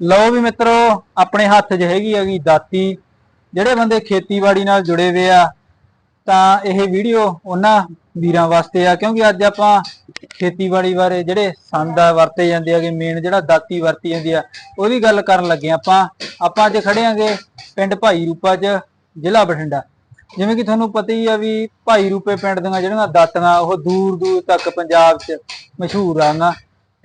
ਲਓ ਵੀ ਮਿੱਤਰੋ, ਆਪਣੇ ਹੱਥ 'ਚ ਹੈਗੀ ਹੈਗੀ ਦਾਤੀ। ਜਿਹੜੇ ਬੰਦੇ ਖੇਤੀਬਾੜੀ ਨਾਲ ਜੁੜੇ ਹੋਏ ਆ, ਤਾਂ ਇਹ ਵੀਡੀਓ ਉਹਨਾਂ ਵੀਰਾਂ ਵਾਸਤੇ ਆ, ਕਿਉਂਕਿ ਅੱਜ ਆਪਾਂ ਖੇਤੀਬਾੜੀ ਬਾਰੇ ਜਿਹੜੇ ਸੰਦ ਆ, ਵਰਤੇ ਜਾਂਦੇ ਆਗੇ ਮੇਨ ਜਿਹੜਾ ਦਾਤੀ ਵਰਤੀ ਜਾਂਦੀ ਆ, ਉਹਦੀ ਗੱਲ ਕਰਨ ਲੱਗੇ ਆਪਾਂ। ਆਪਾਂ ਅੱਜ ਖੜੇ ਆਂਗੇ ਪਿੰਡ ਭਾਈ ਰੂਪਾ 'ਚ, ਜ਼ਿਲ੍ਹਾ ਬਠਿੰਡਾ। ਜਿਵੇਂ ਕਿ ਤੁਹਾਨੂੰ ਪਤਾ ਹੀ ਆ ਵੀ ਭਾਈ ਰੂਪੇ ਪਿੰਡ ਦੀਆਂ ਜਿਹੜੀਆਂ ਦਾਤੀਆਂ ਉਹ ਦੂਰ ਦੂਰ ਤੱਕ ਪੰਜਾਬ 'ਚ ਮਸ਼ਹੂਰ ਆਂਗਾ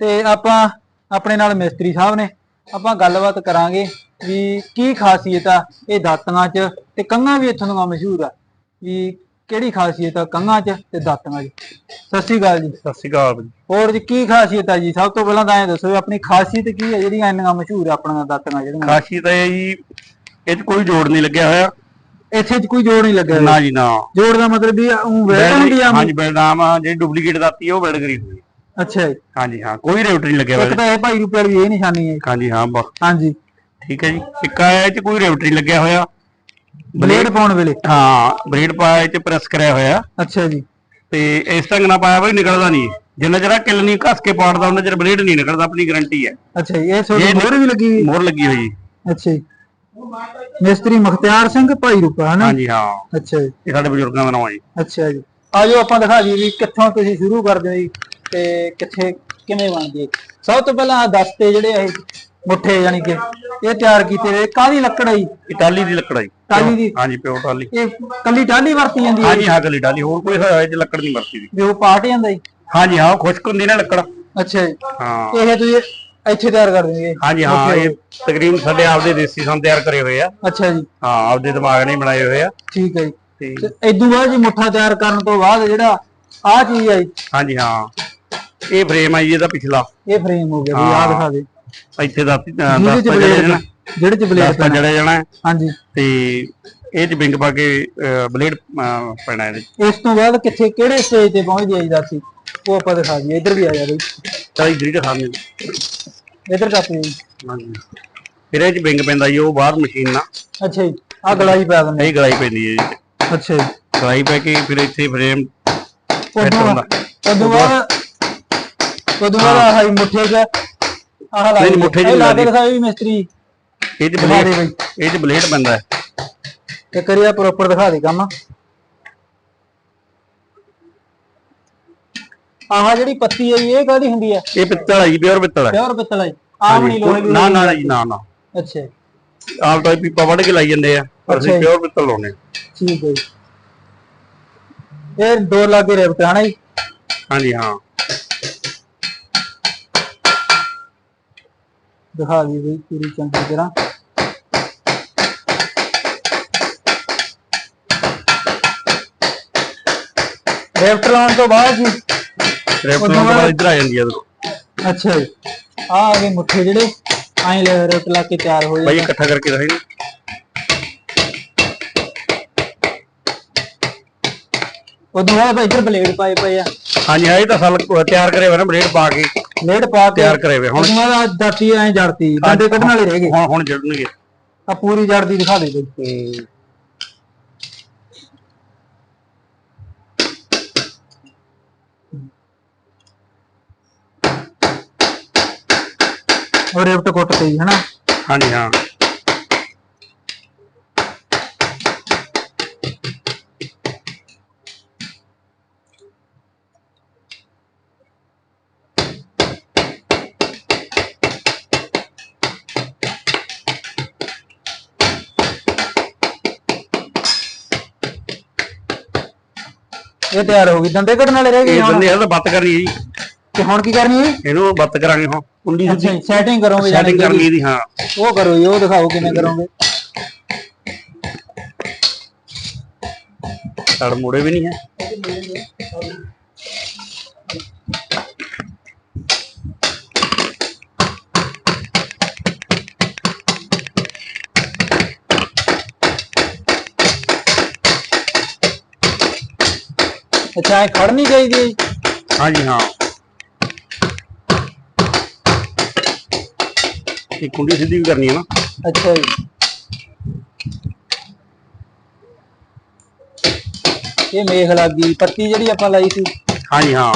ਤੇ ਆਪਾਂ ਆਪਣੇ ਨਾਲ ਮਿਸਤਰੀ ਸਾਹਿਬ ਨੇ ਆਪਾਂ ਗੱਲਬਾਤ ਕਰਾਂਗੇ ਵੀ ਕੀ ਖਾਸੀਅਤ ਆ ਇਹ ਦਾਤੀਆਂ 'ਚ ਤੇ ਕੰਘਾਂ ਵੀ ਇੱਥੋਂ ਦੀਆਂ ਮਸ਼ਹੂਰ ਆ। ਵੀ ਕਿਹੜੀ ਖਾਸੀਅਤ ਆ ਕੰਘਾਂ 'ਚ ਤੇ ਦਾਤੀਆਂ 'ਚ। ਸਤਿ ਸ਼੍ਰੀ ਅਕਾਲ ਜੀ। ਸਤਿ ਸ਼੍ਰੀ ਅਕਾਲ ਜੀ। ਹੋਰ ਜੀ ਕੀ ਖਾਸੀਅਤ ਆ ਜੀ? ਸਭ ਤੋਂ ਪਹਿਲਾਂ ਤਾਂ ਇਹ ਦੱਸੋ ਵੀ ਆਪਣੀ ਖਾਸੀਅਤ ਕੀ ਹੈ ਜਿਹੜੀਆਂ ਇੰਨੀਆਂ ਮਸ਼ਹੂਰ ਆ ਆਪਣੀਆਂ ਦਾਤੀਆਂ ਜਿਹੜੀਆਂ? ਖਾਸੀਅਤ ਇਹ ਜੀ ਇਹ 'ਚ ਕੋਈ ਜੋੜ ਨਹੀਂ ਲੱਗਿਆ ਹੋਇਆ। ਇੱਥੇ 'ਚ ਕੋਈ ਜੋੜ ਨਹੀਂ ਲੱਗਿਆ ਨਾ ਜੀ ਨਾ। ਜੋੜ ਦਾ ਮਤਲਬ ਵੀ ਉਹ ਵੇਟ ਹੁੰਦੀ ਆ ਹਾਂਜੀ ਬੈਲਡਾਮ ਜਿਹੜੀ ਡੁਪਲੀਕੇਟ ਦਾਤੀ ਉਹ ਬਿਲਡ ਕਰੀ ਹੋਈ। ਅੱਛਾ ਜੀ। ਹਾਂਜੀ ਹਾਂ ਕੋਈ ਰੇਟ ਨਹੀਂ ਲੱਗਿਆ ਇੱਕ ਹੋਇਆ ਤਾਂ ਇਹ ਭਾਈ ਰੂਪੇ ਵਾਲੀ ਇਹ ਨਿਸ਼ਾਨੀ ਹੈ। ਹਾਂਜੀ ਹਾਂ ਬਸ। ਹਾਂਜੀ। ਠੀਕ ਹੈ ਜੀ। ਆ ਇਹ 'ਚ ਕੋਈ ਰੇਟ ਨਹੀਂ ਲੱਗਿਆ ਹੋਇਆ। ਬਲੇਡ ਪਾਉਣ ਵੇਲੇ? ਹਾਂ ਬਰੀਡ ਪਾਇਆ ਇਹ 'ਚ ਪ੍ਰੈਸ ਕਰਿਆ ਹੋਇਆ। ਅੱਛਾ ਜੀ। ਤੇ ਇਸ ਢੰਗ ਨਾਲ ਪਾਇਆ ਬਈ ਨਿਕਲਦਾ ਨਹੀਂ ਜਿੰਨਾ ਚਿਰ ਆਹ ਕਿੱਲ ਨਹੀਂ ਘਸ ਕੇ ਪਾੜਦਾ ਉਹਨਾਂ ਚਿਰ ਬਲੇਡ ਨਹੀਂ ਨਿਕਲਦਾ ਆਪਣੀ ਗਾਰੰਟੀ ਹੈ। ਅੱਛਾ ਜੀ ਇਹ ਤੁਹਾਡੀ ਮੋਹਰ ਵੀ ਲੱਗੀ ਹੋਈ? ਮੋਹਰ ਲੱਗੀ ਹੋਈ। ਜੀ? ਅੱਛਾ ਜੀ। ਮਿਸਤਰੀ ਮੁਖਤਿਆਰ ਸਿੰਘ ਭਾਈ ਰੂਪਾ ਹਨਾ ਹਾਂਜੀ ਹਾਂ। ਅੱਛਾ ਜੀ। ਇਹ ਸਾਡੇ ਬਜ਼ੁਰਗਾਂ ਦਾ ਨਾਮ ਹੈ ਜੀ। ਅੱਛਾ ਜੀ। ਆਜੋ ਆਪਾਂ ਦਿਖਾ ਦਈਏ ਵੀ ਕਿੱਥੋਂ ਤੁਸੀਂ ਸ਼ੁਰੂ ਕਰਦੇ ਹੋ ਜੀ। ਤੇ ਕਿੱਥੇ ਕਿਵੇਂ ਬਣਦੀ ਹੈ? ਸਭ ਤੋਂ ਪਹਿਲਾਂ ਆਹ ਦਸਤੇ ਜਿਹੜੇ ਇਹ ਮੁੱਠੇ ਯਾਨੀ ਕਿ ਇਹ ਤਿਆਰ ਕੀਤੇ ਨੇ ਕਾਹਦੀ ਲੱਕੜ ਹੈ ਜੀ ਇਹ ਟਾਲੀ ਦੀ ਲੱਕੜ ਜੀ ਟਾਹਲੀ ਦੀ? ਹਾਂਜੀ ਪਿਓ ਟਾਲੀ ਇਹ ਕੱਲੀ ਟਾਹਲੀ ਵਰਤੀ ਜਾਂਦੀ ਹੈ? ਹਾਂਜੀ ਹਾਂ ਗਲੀ ਟਾਲੀ ਹੋਰ ਕੋਈ ਹੈ ਇਹ 'ਚ ਲੱਕੜ ਨਹੀਂ ਵਰਤੀ ਦੀ ਵੀ ਉਹ ਪਾਟ ਜਾਂਦਾ ਜੀ? ਹਾਂਜੀ ਹਾਂ ਉਹ ਖੁਸ਼ਕ ਹੁੰਦੀ ਨਾ ਲੱਕੜ। ਅੱਛਾ ਜੀ। ਹਾਂ। ਇਹ ਤੁਸੀਂ ਇੱਥੇ ਤਿਆਰ ਕਰ ਦਿੰਦੇ ਹਾਂਜੀ ਹਾਂ ਇਹ ਤਕਰੀਬਨ ਸਾਡੇ ਆਪਦੇ ਦੇਸੀ ਸੰਦ ਤਿਆਰ ਕਰੇ ਹੋਏ ਆ। ਅੱਛਾ ਜੀ। ਹਾਂ ਆਪਦੇ ਦਿਮਾਗ ਹੀ ਬਣਾਏ ਹੋਏ ਆ। ਠੀਕ ਹੈ ਜੀ। ਤੇ ਤੇ ਇਦੋਂ ਬਾਅਦ ਜੀ ਮੁੱਠਾ ਤਿਆਰ ਕਰਨ ਤੋਂ ਬਾਅਦ ਜਿਹੜਾ ਆਹ ਚੀਜ਼ ਹੈ ਜੀ, ਹਾਂਜੀ ਹਾਂ। ਇਹ ਫਰੇਮ ਆ ਜੀ ਇਹਦਾ ਪਿਛਲਾ। ਇਹ ਫਰੇਮ ਹੋ ਗਿਆ ਵੀ ਆਹ ਦਿਖਾ ਦੇ। ਇੱਥੇ ਦਾ ਜਿਹਦੇ ਚ ਬਲੇਡ ਜਿਹੜੇ ਚ ਬਲੇਡ ਦਸਤਾ ਜੜਿਆ ਜਾਣਾ। ਹਾਂਜੀ। ਤੇ ਇਹ ਚ ਵਿੰਗ ਪਾ ਕੇ ਬਲੇਡ ਪੈਣਾ ਇਹਦੇ। ਇਸ ਤੋਂ ਬਾਅਦ ਕਿੱਥੇ ਕਿਹੜੇ ਸਟੇਜ ਤੇ ਪਹੁੰਚਦੀ ਹੈ ਜੀ ਦਾਤੀ ਉਹ ਆਪਾਂ ਦਿਖਾ ਦਈਏ। ਇੱਧਰ ਵੀ ਆ ਜਾ ਬਈ। ਤਾਂ ਇਧਰ ਹੀ ਦਿਖਾਉਂਦੇ ਇੱਧਰ ਜੀ। ਹਾਂਜੀ। ਫਿਰ ਇਹ ਚ ਵਿੰਗ ਪੈਂਦਾ ਜੀ ਉਹ ਬਾਹਰ ਮਸ਼ੀਨ ਨਾਲ। ਅੱਛਾ ਜੀ ਆ ਗਲਾਈ ਪਾ ਦਿੰਦੇ। ਇਹ ਗਲਾਈ ਪੈਂਦੀ ਹੈ ਜੀ। ਅੱਛਾ ਜੀ। ਗਲਾਈ ਪੈ ਕੇ ਫਿਰ ਇੱਥੇ ਫਰੇਮ ਉਦੋਂ। ਉਦੋਂ ਬਾਅਦ ਉਦੋਂ ਬਾਅਦ ਆਹ ਹੀ ਮੁੱਠੇ 'ਚ ਆਹ ਲਾ ਨਹੀਂ, ਮੁੱਠੇ 'ਚ ਇਹ ਲਾ ਲਾ ਕੇ ਦੇ। ਦਿਖਾਓ ਵੀ ਮਿਸਤਰੀ। ਇਹ ਚ ਦਿਖਾ ਦੇ ਬਲੇਡ ਇਹ ਚ ਬਲੇਡ ਪੈਂਦਾ ਹੈ। ਤੇ ਕਰਿਆ ਪ੍ਰੋਪਰ ਦਿਖਾ ਦੇ ਕੰਮ। ਆਹ ਜਿਹੜੀ ਪੱਤੀ ਹੈ ਜੀ, ਇਹ ਕਾਹਦੀ ਹੁੰਦੀ ਹੈ? ਇਹ ਪਿੱਤਲ ਹੈ ਜੀ ਪਿਓਰ ਪਿੱਤਲ ਹੈ। ਪਿਓਰ ਪਿੱਤਲ ਹੈ ਆਮ ਨਹੀਂ ਲੋਹੇ ਦੀ ਨਾ ਨਾ ਜੀ ਨਾ ਨਾ। ਅੱਛਾ ਜੀ, ਆਪ ਤਾਂ ਇਹ ਪੀਪਾ ਵੱਢ ਕੇ ਲਾਈ ਜਾਂਦੇ ਆ। ਪਰ ਅੱਛਾ ਅਸੀਂ ਜੀ। ਪਿਓਰ ਪਿੱਤਲ ਲਾਉਨੇ ਠੀਕ ਹੈ ਜੀ। ਇਹ ਦੋ ਲਾਗੇ ਰੇਬਟ ਹਨਾ ਜੀ? ਹਾਂਜੀ ਹਾਂ। ਦਿਖਾ ਦੀ ਬਈ ਪੂਰੀ ਚੰਗੀ ਤਰ੍ਹਾਂ। ਰੇਬਟ ਲਾਉਣ ਤੋਂ ਬਾਅਦ ਜੀ। ਰੈਫਟ ਤੋਂ ਬਾਅਦ ਇੱਧਰ ਆ ਜਾਂਦੀ ਆ। ਅੱਛਾ ਜੀ। ਆ ਆ ਗਏ ਮੁੱਠੇ ਜਿਹੜੇ ਐਂ ਲੈ ਰੇਬਟ ਲਾ ਕੇ ਤਿਆਰ ਹੋ ਬਾਈ ਜਾਂਦੇ ਇਹ ਇਕੱਠਾ ਕਰਕੇ ਰਹੇ ਉਦੋਂ ਬਾਅਦ ਇੱਧਰ ਬਲੇਡ ਪਾਏ ਪਏ ਆ। ਹਾਂਜੀ ਹਾਂ ਇਹ ਤਾਂ ਸਲ ਤਿਆਰ ਕਰੇ ਹੋਏ ਨੇ ਬਲੇਡ ਪਾ ਕੇ। ਬਲੇਡ ਪਾ ਕੇ ਤਿਆਰ ਕਰੇ ਹੋਏ ਹੁਣ ਬਾਅਦ ਆਹ ਦਾਤੀ ਐਂ ਜੜਤੀ ਡੰਡੇ ਕੱਢਣ ਵਾਲੇ ਰਹਿ ਗਏ। ਹੁਣ ਹੁਣ ਜੜਨਗੇ। ਆ ਪੂਰੀ ਜੜਦੀ ਦਿਖਾ ਦੇ ਬਈ। ਉਹ ਰੇਬਟ ਕੁੱਟ ਤੇ ਹਨਾ? ਹਾਂਜੀ ਹਾਂ। ਇਹ ਤਿਆਰ ਹੋ ਗਈ। ਡੰਡੇ ਕੱਢਣ ਵਾਲੇ ਰਹਿ ਗਏ ਇਹ ਹੁਣ। ਬੰਦੇ ਇਹ ਤਾਂ ਬੱਤ ਕਰਨੀ ਹੈ ਜੀ। ਤੇ ਹੁਣ ਕੀ ਕਰਨੀ ਹੈ? ਇਹਨੂੰ ਬੱਤ ਕਰਾਂਗੇ ਹੁਣ। ਕੁੰਡੀ ਅੱਛਾ ਸੈਟਿੰਗ ਕਰੋਗੇ ਸੈਟਿੰਗ ਕਰਨੀ ਇਹਦੀ ਹਾਂ। ਉਹ ਕਰੋ ਜੀ ਉਹ ਦਿਖਾਓ ਕਿਵੇਂ ਕਰੋਗੇ। ਸੜ ਮੋੜੇ ਵੀ ਨਹੀਂ ਹੈ। ਅੱਛਾ ਇਹ ਖੜ ਨਹੀਂ ਚਾਹੀਦੀ ਜੀ? ਹਾਂਜੀ ਹਾਂ। ਇਹ ਕੁੰਡੀ ਸਿੱਧੀ ਵੀ ਕਰਨੀ ਹੈ ਨਾ। ਅੱਛਾ ਜੀ। ਇਹ ਮੇਖ ਲੱਗ ਗਈ ਪੱਤੀ ਜਿਹੜੀ ਆਪਾਂ ਲਾਈ ਸੀ। ਹਾਂਜੀ ਹਾਂ।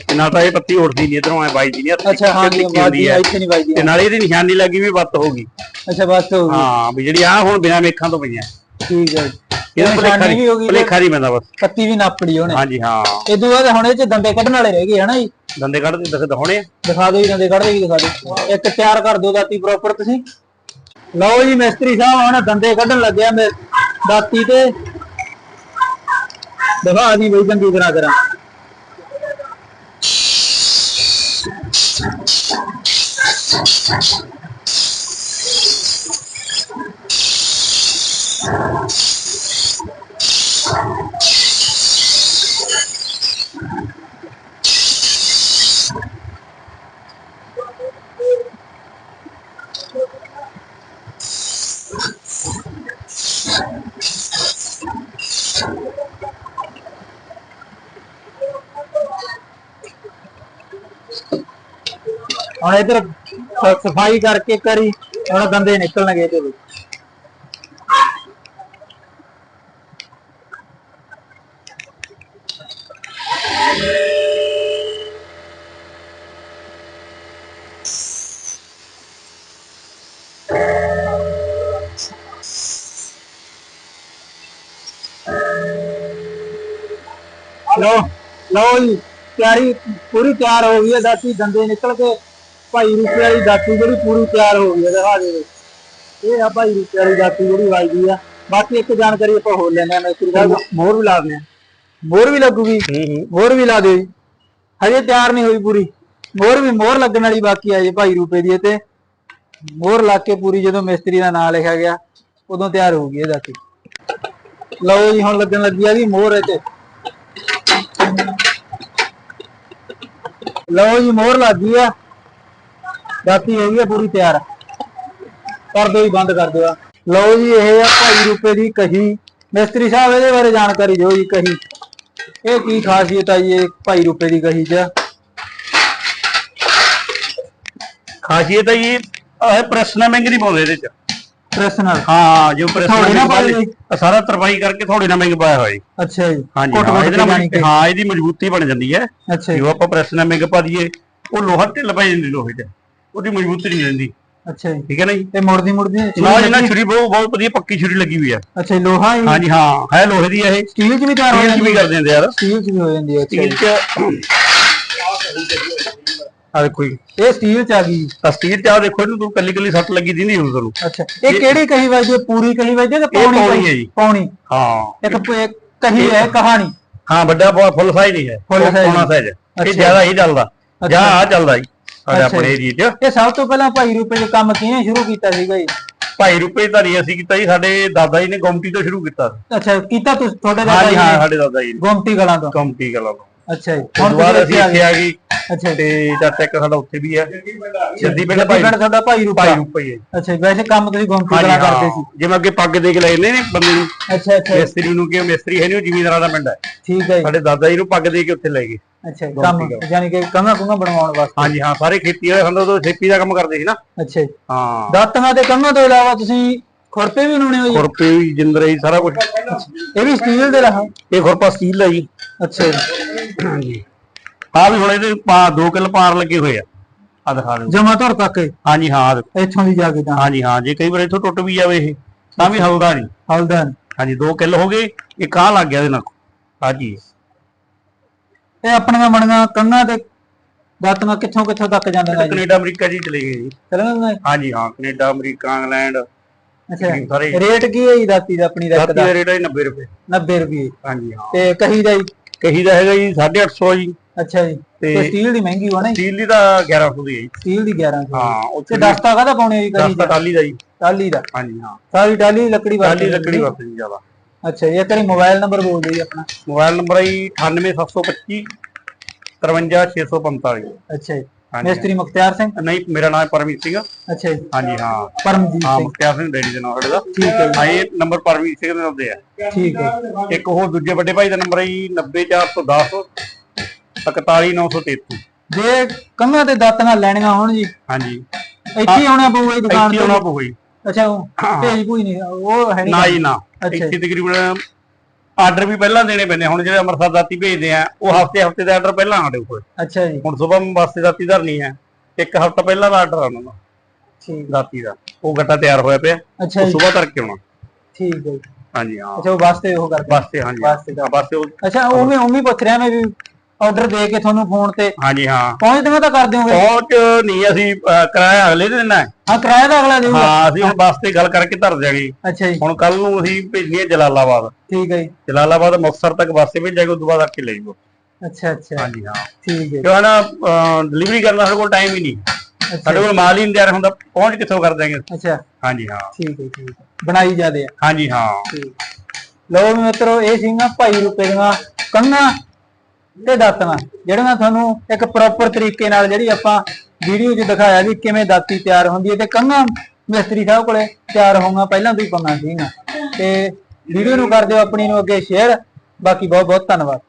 ਤੇ ਨਾਲ ਤਾਂ ਇਹ ਪੱਤੀ ਉੜਦੀ ਨਹੀਂ ਇਧਰੋਂ ਐ ਵੱਜਦੀ ਨਹੀਂ ਅੱਛਾ ਹਾਂ ਹੁੰਦੀ ਹੈ। ਇੱਥੇ ਨਹੀਂ ਵੱਜਦੀ ਤੇ ਨਾਲੇ ਇਹਦੀ ਨਿਸ਼ਾਨੀ ਲੱਗੀ ਵੀ ਬੱਤ ਹੋ ਗਈ। ਅੱਛਾ ਬਸ ਹੋ ਗਈ। ਹਾਂ ਵੀ ਜਿਹੜੀ ਆ ਹੁਣ ਬਿਨਾਂ ਮੇਖਾਂ ਤੋਂ ਪਈਆਂ। ਠੀਕ ਹੈ। ਇਹਦਾ ਭਲੇਖਾ ਨਿਸ਼ਾਨੀ ਵੀ ਹੋ ਗਈ ਨਹੀਂ ਭਲੇਖਾ ਨਹੀਂ ਪੈਂਦਾ ਬਸ। ਕੱਤੀ ਵੀ ਨਾਪੜੀ ਉਹਨੇ। ਹਾਂਜੀ ਹਾਂ। ਇਹ ਤੋਂ ਬਾਅਦ ਹੁਣ ਇਹ ਚ ਦੰਦੇ ਕੱਢਣ ਵਾਲੇ ਰਹਿ ਗਏ ਹਨਾ ਜੀ? ਦੰਦੇ ਕੱਢਦੇ ਦਿਖ ਦਿਖਾਉਣੇ ਆ। ਦਿਖਾ ਦਿਓ ਜੀ ਦੰਦੇ ਕੱਢਦੇ ਵੀ ਦਿਖਾ ਦਿਓ। ਇੱਕ ਤਿਆਰ ਕਰ ਦਿਓ ਦਾਤੀ ਪ੍ਰੋਪਰ ਤੁਸੀਂ। ਲਓ ਜੀ ਮਿਸਤਰੀ ਸਾਹਿਬ ਹੁਣ ਦੰਦੇ ਕੱਢਣ ਲੱਗਿਆ ਮੇ ਦਾਤੀ ਤੇ। ਦਿਖਾ ਦੀ ਬਈ ਚੰਗੀ ਤਰ੍ਹਾਂ ਕਰਾਂ ਹੁਣ ਇਧਰ ਸਫ਼ਾਈ ਕਰਕੇ ਕਰੀ ਹੁਣ ਦੰਦੇ ਨਿਕਲਣਗੇ ਤੇ ਲਓ ਲਓ ਜੀ, ਤਿਆਰੀ ਪੂਰੀ ਤਿਆਰ ਹੋ ਗਈ ਹੈ ਦਾਤੀ ਦੰਦੇ ਨਿਕਲ ਕੇ ਭਾਈ ਰੂਪੇ ਵਾਲੀ ਦਾਤੀ ਜਿਹੜੀ ਪੂਰੀ ਤਿਆਰ ਹੋ ਗਈ ਹੈ ਦਿਖਾ ਦੇ। ਇਹ ਆ ਭਾਈ ਰੂਪੇ ਵਾਲੀ ਦਾਤੀ ਜਿਹੜੀ ਵੱਜਦੀ ਆ। ਬਾਕੀ ਇੱਕ ਜਾਣਕਾਰੀ ਆਪਾਂ ਹੋਰ ਲੈਣੇ ਆ ਮਿਸਤਰੀ ਸਾਹਿਬ ਮੋਹਰ ਵੀ ਲਾ ਦਿੰਦੇ ਆ ਮੋਹਰ ਵੀ ਲੱਗੂਗੀ। ਮੋਹਰ ਵੀ ਲਾ ਦਿਓ ਜੀ। ਹਜੇ ਤਿਆਰ ਨਹੀਂ ਹੋਈ ਪੂਰੀ। ਮੋਹਰ ਵੀ ਮੋਹਰ ਲੱਗਣ ਵਾਲੀ ਬਾਕੀ ਆ ਜੇ ਭਾਈ ਰੂਪੇ ਦੀ ਤੇ। ਮੋਹਰ ਲਾ ਕੇ ਪੂਰੀ ਜਦੋਂ ਮਿਸਤਰੀ ਦਾ ਨਾਮ ਲਿਖਿਆ ਗਿਆ ਉਦੋਂ ਤਿਆਰ ਹੋ ਗਈ ਇਹ ਦਾਤੀ। ਲਓ ਜੀ ਹੁਣ ਲੱਗਣ ਲੱਗੀ ਆ ਵੀ ਮੋਹਰ ਇਹ ਤੇ। ਲਓ ਜੀ ਮੋਹਰ ਲੱਗ ਗਈ ਆ। ਦਾਤੀ ਹੋ ਗਈ ਆ ਪੂਰੀ ਤਿਆਰ। ਕਰ ਦਿਓ ਜੀ ਬੰਦ ਕਰ ਦਿਓ ਆ। ਲਓ ਜੀ ਇਹ ਆ ਭਾਈ ਰੂਪੇ ਦੀ ਕਹੀ। ਮਿਸਤਰੀ ਸਾਹਿਬ ਇਹਦੇ ਬਾਰੇ ਜਾਣਕਾਰੀ ਦਿਓ ਜੀ ਕਹੀ। ਇਹ ਕੀ ਖਾਸੀਅਤ ਆ ਜੀ ਇਹ ਭਾਈ ਰੂਪੇ ਦੀ ਕਹੀ ਚ। ਖਾਸੀਅਤ ਹੈ ਜੀ ਇਹ ਪ੍ਰੈਸ ਨਾਲ ਮਹਿੰਗੀ ਨਹੀਂ ਪਾਉਂਦੇ ਇਹਦੇ ਚ। ਪ੍ਰੈਸਨਲ ਹਾਂ ਜੋ ਪ੍ਰੈਸ ਨਾ ਆਹ ਸਾਰਾ ਤਰਪਾਈ ਕਰਕੇ ਥੋੜੀ ਨਾਲ ਮਹਿੰਗ ਪਾਇਆ ਹੋਇਆ ਜੀ। ਅੱਛਾ ਜੀ। ਹਾਂਜੀ ਹਾਂ, ਕੁੱਟ ਇਹਦੇ ਨਾਲ ਜਾਣੀ ਕਿ? ਹਾਂ ਇਹਦੀ ਮਜ਼ਬੂਤੀ ਬਣ ਜਾਂਦੀ ਹੈ। ਅੱਛਾ ਜੀ। ਜੋ ਆਪਾਂ ਪ੍ਰੈਸ ਨਾਲ ਪਾ ਦਈਏ ਉਹ ਲੋਹਾ ਢਿੱਲ ਪੈ ਜਾਂਦੀ ਲੋਹੇ 'ਚ। ਉਹਦੀ ਮਜ਼ਬੂਤੀ ਨਹੀਂ ਰਹਿੰਦੀ। ਅੱਛਾ ਜੀ। ਠੀਕ ਹੈ ਨਾ ਜੀ? ਇਹ ਮੁੜਦੀ ਮੁੜਦੀ ਨਾਲ ਇਹਨਾਂ ਛੁਰੀ ਬਹੁਤ ਬਹੁਤ ਵਧੀਆ ਪੱਕੀ ਛੁਰੀ ਲੱਗੀ ਹੋਈ ਆ ਅੱਛਾ ਜੀ, ਲੋਹਾ ਹੀ ਹਾਂਜੀ ਹਾਂ ਹੈ ਲੋਹੇ ਦੀ ਆ ਇਹ। ਸਟੀਲ ਚ ਵੀ ਤਿਆਰ ਹੋ ਜਾਂਦੀ ਵੀ ਹੈ? ਕਰ ਦਿੰਦੇ ਯਾਰ। ਸਟੀਲ ਚ ਵੀ ਹੋ ਜਾਂਦੀ ਹੈ ਅੱਛਾ ਸਟੀਲ ਜੀ। 'ਚ ਆ ਜੀ। ਇਹ ਸਟੀਲ ਚ ਆ ਗਈ। ਤਾਂ ਸਟੀਲ 'ਚ ਆ ਦੇਖੋ ਇਹਨੂੰ ਤੂੰ ਕੱਲੀ ਕੱਲੀ ਸੱਟ ਲੱਗੀ ਦੀ ਨਹੀਂ ਹੁਣ ਤੁਹਾਨੂੰ ਅੱਛਾ। ਇਹ ਕਿਹੜੀ ਕਹੀ ਵੱਜਦੀ ਹੈ? ਪੂਰੀ ਕਹੀ ਵੱਜਦੀ ਹੈ ਕਿ ਇਹ ਪੌਣੀ ਪੌਣੀ? ਹੈ ਜੀ। ਪੌਣੀ। ਹਾਂ। ਇੱਕ ਪ- ਇੱਕ ਕਹੀ ਹੈ ਕਹਾਣੀ। ਹਾਂ ਵੱਡਾ ਬਹੁਤ ਫੁੱਲ ਸਾਈਜ਼ ਨਹੀਂ ਹੈ। Full size ਪੌਣਾ। ਇਹ ਜ਼ਿਆਦਾ ਹੀ ਚੱਲਦਾ। ਜਾਂ ਆ ਚੱਲਦਾ ਜੀ। ਆਪਣੇ। ਏਰੀਏ 'ਚ। ਇਹ ਸਭ ਤੋਂ ਪਹਿਲਾਂ ਭਾਈ ਰੂਪੇ ਦੇ ਕੰਮ ਕਿਹਨੇ ਸ਼ੁਰੂ ਕੀਤਾ ਸੀਗਾ ਜੀ? ਭਾਈ ਰੁਪਏ ਤਾਂ ਨਹੀਂ ਅਸੀਂ ਕੀਤਾ ਜੀ ਸਾਡੇ ਦਾਦਾ ਜੀ ਨੇ ਗੁੰਮਟੀ ਤੋਂ ਸ਼ੁਰੂ ਕੀਤਾ। ਅੱਛਾ ਕੀਤਾ ਤੁਸੀਂ ਤੁਹਾਡੇ ਦਾਦਾ ਜੀ ਹਾਂ ਨੇ? ਸਾਡੇ ਦਾਦਾ ਜੀ ਨੇ। ਗੋਮਤੀ ਗਲਾਂ ਤੋਂ? ਗੁੰਮਟੀ ਕਲਾ ਤੋਂ। ਅੱਛਾ ਜੀ ਤੋਂ ਬਾਅਦ ਅਸੀਂ ਇੱਥੇ ਆ ਗਏ। ਅੱਛਾ ਜੀ ਤੇ ਚਾਚਾ ਇੱਕ ਸਾਡਾ ਉੱਥੇ ਵੀ ਹੈ। ਜੱਦੀ ਪਿੰਡ ਜੱਦੀ ਭਾਈ ਪਿੰਡ ਤੁਹਾਡਾ ਭਾਈ ਰੂਪਾ ਭਾਈ ਰੁਪਏ ਹੈ ਅੱਛਾ ਜੀ, ਵੈਸੇ ਕੰਮ ਤੁਸੀਂ ਗੋਮਤੀ ਹਾਂਜੀ ਕਲਾਂ ਕਰਦੇ ਹਾਂ। ਜਿਵੇਂ ਅੱਗੇ ਪੱਗ ਦੇ ਕੇ ਲੈ ਨੇ ਬੰਦੇ ਨੂੰ। ਸੀ ਅੱਛਾ ਅੱਛਾ। ਮਿਸਤਰੀ ਨੂੰ ਕਿ ਮਿਸਤਰੀ ਹੈ ਨਹੀਂ ਉਹ ਜ਼ਿਮੀਂਦਾਰਾਂ ਦਾ ਪਿੰਡ ਹੈ। ਠੀਕ ਹੈ ਜੀ। ਸਾਡੇ ਦਾਦਾ ਜੀ ਨੂੰ ਪੱਗ ਦੇ ਕੇ ਉੱਥੇ ਲੈ ਗਏ। ਅੱਛਾ ਕੰਮ ਯਾਨੀ ਕਿ ਕੰਗਾ ਕੁੰਗਾ ਬਣਵਾਉਣ ਵਾਸਤੇ। ਹਾਂਜੀ ਹਾਂ ਸਾਰੇ ਖੇਤੀ ਵਾਲੇ ਸਾਨੂੰ ਉਦੋਂ ਖੇਤੀ ਦਾ ਕੰਮ ਕਰਦੇ ਸੀ ਨਾ। ਅੱਛਾ ਜੀ। ਹਾਂ। ਦਾਤਾਂ ਦੇ ਕੰਮਾਂ ਤੋਂ ਇਲਾਵਾ ਤੁਸੀਂ ਖੁਰਪੇ ਵੀ ਬਣਾਉਣੇ ਹੋ ਜੀ? ਖੁਰਪੇ ਵੀ ਜਿੰਦਰੇ ਜੀ ਸਾਰਾ ਕੁਝ ਇਹ ਵੀ ਸਟੀਲ ਦੇ ਰਹਾ? ਇਹ ਖੁਰਪਾ ਸਟੀਲ ਦਾ ਜੀ। ਅੱਛਾ ਜੀ। ਹਾਂਜੀ। ਆ ਵੀ ਹੁਣ ਇਹਦੇ ਪਾ 2 ਕਿਲੋ ਪਾਰ ਲੱਗੇ ਹੋਏ ਆ। ਆ ਦਿਖਾ ਦਿਓ। ਜਮਾ ਧਰ ਤੱਕ ਹਾਂਜੀ ਹਾਂ ਆਹ ਦੇਖੋ। ਇੱਥੋਂ ਦੀ ਜਾ ਕੇ ਤਾਂ। ਹਾਂਜੀ ਹਾਂ ਜੇ ਕਈ ਵਾਰ ਇੱਥੋਂ ਟੁੱਟ ਵੀ ਜਾਵੇ ਇਹ ਤਾਂ ਵੀ ਹਲਦਾ ਨਹੀਂ। ਹਲਦਨ ਹਾਂਜੀ 2 ਕਿਲੋ ਹੋ ਗਏ ਇੱਕ ਆ ਲੱਗ ਗਿਆ ਇਹਦੇ ਨਾਲ। ਆ ਜੀ ਇਹ ਆਪਣੀਆਂ ਬਣੀਆਂ ਕੰਨਾਂ ਤੇ ਦਾਤਾਂ ਕਿੱਥੋਂ ਕਿੱਥੋਂ ਤੱਕ ਜਾਂਦੀਆਂ ਜੀ? ਕੈਨੇਡਾ ਅਮਰੀਕਾ ਜੀ ਚਲੇ ਗਏ ਜੀ। ਚੱਲਣਾ ਜੀ? ਹਾਂਜੀ ਹਾਂ ਕੈਨੇਡਾ ਅਮਰੀਕਾ ਇੰਗਲੈਂਡ ਅੱਛਾ ਸਾਰੇ ਰੇਟ ਕੀ ਹੈ ਜੀ ਦਾਤੀ ਦਾ ਆਪਣੀ ਦਾ ਦਾਤੀ ਦਾ ਰੇਟ ਹੈ ਜੀ 90 ਰੁਪਏ। 90 ਰੁਪਏ। ਹਾਂਜੀ ਹਾਂ। ਤੇ ਕਹੀ ਦਾ ਜੀ? ਕਹੀ ਦਾ ਹੈਗਾ ਜੀ 850 ਜੀ। ਅੱਛਾ ਜੀ। ਤੇ ਸਟੀਲ ਦੀ ਮਹਿੰਗੀ ਹੋਣਾ? ਜੀ ਸਟੀਲ ਦੀ ਤਾਂ 1100 ਦੀ ਹੈ ਜੀ। ਸਟੀਲ ਦੀ 1100 ਹਾਂ ਉੱਥੇ ਦਸਤਾ ਕਾਹਦਾ ਪਾਉਣੇ ਜੀ 10 ਦਾ? ਟਾਲੀ ਦਾ ਜੀ। ਟਾਲੀ ਦਾ? ਹਾਂਜੀ ਹਾਂ। ਸਾਰੀ ਟਾਲੀ ਲੱਕੜੀ ਟਾਲੀ ਵਾਲੀ ਲੱਕੜੀ ਵਰਤਦੀ ਜੀ ਜ਼ਿਆਦਾ। ਅੱਛਾ ਜੀ ਇਹ ਕਰੀ ਮੋਬਾਈਲ ਨੰਬਰ ਬੋਲ ਦਿਓ ਜੀ ਆਪਣਾ। ਮੋਬਾਈਲ ਨੰਬਰ ਹੈ ਜੀ 98725 53645 ਅੱਛਾ ਜੀ। ਹਾਂਜੀ। ਮਿਸਤਰੀ ਮੁਖਤਿਆਰ ਸਿੰਘ? ਨਹੀਂ ਮੇਰਾ ਨਾਮ ਹੈ ਪਰਮਜੀਤ ਸਿੰਘ ਅੱਛਾ ਜੀ। ਹਾਂਜੀ ਹਾਂ। ਪਰਮਜੀਤ ਹਾਂ ਸਿੰਘ। ਮੁਖਤਿਆਰ ਸਿੰਘ ਡੈਡੀ ਦੇ ਨਾਮ ਸਾਡੇ ਦਾ। ਠੀਕ ਹੈ ਹਾਂ ਇਹ ਨੰਬਰ ਪਰਮਜੀਤ ਸਿੰਘ ਦੇ ਨਾਮ ਦੇ ਆ। ਠੀਕ ਹੈ। ਇੱਕ ਉਹ ਦੂਜੇ ਵੱਡੇ ਭਾਈ ਦਾ ਨੰਬਰ ਹੈ ਜੀ 90410 41933 ਜੇ ਕੰਮਾਂ ਤੇ ਦਾਤਾਂ ਲੈਣੀਆਂ ਹੋਣ ਜੀ। ਹਾਂਜੀ। ਇੱਥੇ ਹੀ ਆਉਣਾ ਪਊਗਾ ਜੀ ਦੁਕਾਨ ਇੱਥੇ ਤੇ। ਆਉਣਾ ਪਊਗਾ ਜੀ। ਅੱਛਾ ਉਹ ਭੇਜ ਕੋਈ ਨਹੀਂ। ਉਹ ਹੈ ਨਹੀਂ। ਨਾ ਜੀ ਨਾ। ਅੱਛਾ ਇੱਥੇ ਤਕਰੀਬਨ ਆਰਡਰ ਵੀ ਪਹਿਲਾਂ ਦੇਣੇ ਪੈਂਦੇ ਹੁਣ ਜਿਹੜੇ ਅੰਮ੍ਰਿਤਸਰ ਦਾਤੀ ਭੇਜਦੇ ਆ ਉਹ ਹਫ਼ਤੇ ਹਫ਼ਤੇ ਦਾ ਆਰਡਰ ਪਹਿਲਾਂ ਆਡੇ ਕੋਲ। ਅੱਛਾ ਜੀ। ਹੁਣ ਸਵੇਰ ਵਾਸਤੇ ਦਾਤੀ ਧਰਨੀ ਹੈ ਇੱਕ ਹਫਤਾ ਪਹਿਲਾਂ ਦਾ ਆਰਡਰ ਆਉਣਾ ਠੀਕ। ਦਾਤੀ ਦਾ। ਉਹ ਗੱਟਾ ਤਿਆਰ ਹੋਇਆ ਪਿਆ। ਅੱਛਾ ਉਹ ਜੀ। ਸਵੇਰ ਧਰ ਕੇ ਆਉਣਾ। ਠੀਕ ਹੈ। ਹਾਂਜੀ ਹਾਂ। ਅੱਛਾ ਉਹ ਵਾਸਤੇ ਉਹ ਕਰਦੇ ਵਾਸਤੇ ਹਾਂਜੀ ਵਾਸਤੇ ਹਾਂ, ਵਾਸਤੇ ਉਹ ਅੱਛਾ ਉਵੇਂ ਉਵੇਂ ਪੁੱਛ ਰਿਹਾ ਮੈਂ ਵੀ ਆਰਡਰ ਦੇ ਕੇ ਤੁਹਾਨੂੰ ਫੋਨ ਤੇ ਹਾਂਜੀ ਹਾਂ। ਪਹੁੰਚ ਦੇਵਾਂ ਤਾਂ ਕਰ ਦਿਓਗੇ। ਪਹੁੰਚ ਨਹੀਂ ਅਸੀਂ ਅਹ, ਕਿਰਾਇਆ ਅਗਲੇ ਦਿਨ ਹੈ। ਹਾਂ ਕਿਰਾਇਆ ਤਾਂ ਅਗਲਾ ਦੇਊਗਾ। ਹਾਂ ਅਸੀਂ ਹੁਣ ਵਾਸਤੇ ਗੱਲ ਕਰਕੇ ਧਰ ਦਿਆਂਗੇ। ਅੱਛਾ ਜੀ। ਹੁਣ ਕੱਲ ਨੂੰ ਅਸੀਂ ਭੇਜਣੀ ਹੈ ਜਲਾਲਾਬਾਦ। ਠੀਕ ਹੈ ਜੀ। ਜਲਾਲਾਬਾਦ ਮੁਕਤਸਰ ਤੱਕ ਵਾਸਤੇ ਭੇਜਾਂਗੇ ਉਸ ਤੋਂ ਬਾਅਦ ਆ ਕੇ ਲੈ ਜਾਓ ਅੱਛਾ ਅੱਛਾ। ਹਾਂਜੀ ਹਾਂ। ਠੀਕ ਹੈ। ਕਿਉਂ ਨਾ ਡਿਲੀਵਰੀ ਕਰਨ ਦਾ ਸਾਡੇ ਕੋਲ ਟਾਈਮ ਹੀ ਨਹੀਂ। ਅੱਛਾ। ਸਾਡੇ ਕੋਲ ਮਾਲ ਹੀ ਨਹੀਂ ਤਿਆਰ ਹੁੰਦਾ। ਪਹੁੰਚ ਕਿੱਥੋਂ ਕਰ ਦਾਂਗੇ ਅੱਛਾ। ਹਾਂਜੀ ਹਾਂ। ਠੀਕ ਹੈ ਠੀਕ ਹੈ। ਬਣਾਈ ਜਾਦੇ ਆ। ਹਾਂਜੀ ਹਾਂ। ਠੀਕ। ਲਓ ਵੀ ਮਿੱਤਰੋ ਇਹ ਸੀਗੀਆਂ ਭਾਈ ਰੁਪਏ ਦੀਆਂ ਕੰਨਾਂ ਤੇ ਦਾਤੀਆਂ ਮੈਂ ਤੁਹਾਨੂੰ ਇੱਕ ਪ੍ਰੋਪਰ ਤਰੀਕੇ ਨਾਲ ਜਿਹੜੀ ਆਪਾਂ ਵੀਡੀਓ 'ਚ ਦਿਖਾਇਆ ਵੀ ਕਿਵੇਂ ਦਾਤੀ ਤਿਆਰ ਹੁੰਦੀ ਹੈ ਤੇ ਕੰਨਾਂ ਮਿਸਤਰੀ ਸਾਹਿਬ ਕੋਲੇ ਤਿਆਰ ਹੋਊਗਾ, ਪਹਿਲਾਂ ਤੋਂ ਹੀ ਪੰਗਾ ਸੀਗਾ ਤੇ ਵੀਡੀਓ ਨੂੰ ਕਰ ਦਿਓ, ਆਪਣੀ ਨੂੰ ਅੱਗੇ ਸ਼ੇਅਰ ਬਾਕੀ ਬਹੁਤ ਬਹੁਤ ਧੰਨਵਾਦ।